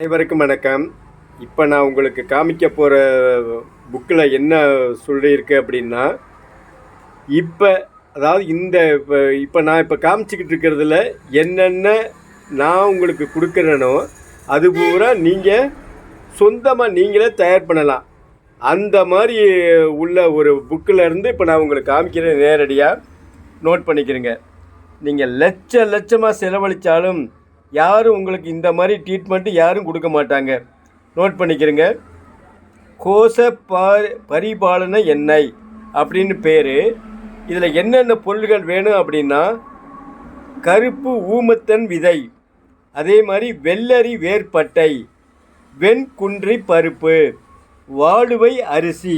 அனைவருக்கும் வணக்கம். இப்போ நான் உங்களுக்கு காமிக்க போகிற புக்கில் என்ன சொல்லியிருக்கு அப்படின்னா இப்போ அதாவது இந்த இப்போ இப்போ நான் இப்போ காமிச்சிக்கிட்டு இருக்கிறதுல என்னென்ன நான் உங்களுக்கு கொடுக்குறேனோ அது பூரா நீங்கள் சொந்தமாக நீங்களே தயார் பண்ணலாம். அந்த மாதிரி உள்ள ஒரு புக்கில் இருந்து இப்போ நான் உங்களுக்கு காமிக்கிறேன் நேரடியாக நோட் பண்ணிக்கிறேங்க. நீங்கள் லட்ச லட்சமாக செலவழித்தாலும் யாரும் உங்களுக்கு இந்த மாதிரி ட்ரீட்மெண்ட்டு யாரும் கொடுக்க மாட்டாங்க. நோட் பண்ணிக்கிறேங்க. கோச பா பரிபாலன எண்ணெய் அப்படின்னு பேர். இதில் என்னென்ன பொருள்கள் வேணும் அப்படின்னா கருப்பு ஊமத்தன் விதை அதே மாதிரி வெள்ளரி வேர்பட்டை வெண்குன்றி பருப்பு வாளுவை அரிசி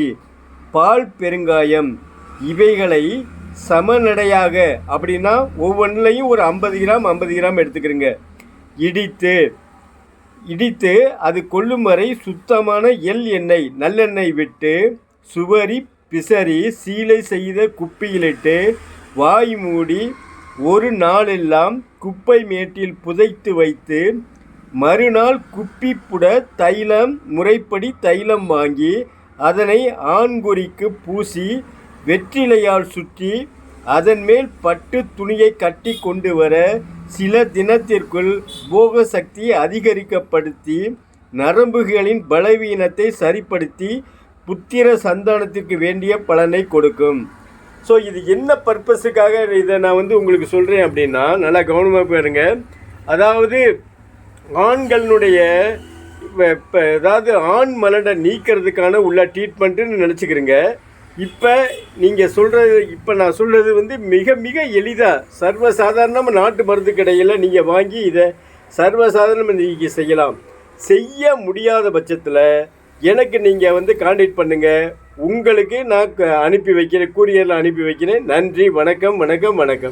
பால் பெருங்காயம் இவைகளை சமநடையாக அப்படின்னா ஒவ்வொன்றிலையும் ஒரு ஐம்பது கிராம் ஐம்பது கிராம் எடுத்துக்கிறங்க. இடித்து இடித்து அது கொள்ளும் வரை சுத்தமான எள் எண்ணெய் நல்லெண்ணெய் விட்டு சுவரி பிசறி சீலை செய்த குப்பியிலிட்டு வாய் மூடி ஒரு நாளெல்லாம் குப்பை மேட்டில் புதைத்து வைத்து மறுநாள் குப்பிப்புட தைலம் முறைப்படி தைலம் வாங்கி அதனை ஆண்குறிக்கு பூசி வெற்றிலையால் சுற்றி அதன் மேல் பட்டு துணியை கட்டி கொண்டு வர சில தினத்திற்குள் போக சக்தி அதிகரிக்கப்படுத்தி நரம்புகளின் பலவீனத்தை சரிப்படுத்தி புத்திர சந்தானத்திற்கு வேண்டிய பலனை கொடுக்கும். ஸோ இது என்ன பர்பஸுக்காக இதை நான் வந்து உங்களுக்கு சொல்கிறேன் அப்படின்னா நல்லா கவனமாக பாருங்க. அதாவது ஆண்களினுடைய இப்போ அதாவது ஆண் மலடை நீக்கிறதுக்கான உள்ள ட்ரீட்மெண்ட்டுன்னு நினச்சிக்கிறேங்க. இப்போ நீங்கள் சொல்கிறது இப்போ நான் சொல்கிறது வந்து மிக மிக எளிதாக சர்வசாதாரணமாக நாட்டு மருந்து கடையில் நீங்கள் வாங்கி இதை சர்வசாதாரணமாக நீங்கள் செய்யலாம். செய்ய முடியாத பட்சத்தில் எனக்கு நீங்கள் வந்து காண்டாக்ட் பண்ணுங்கள் உங்களுக்கு நான் அனுப்பி வைக்கிறேன் கூரியரில் அனுப்பி வைக்கிறேன். நன்றி வணக்கம் வணக்கம் வணக்கம்.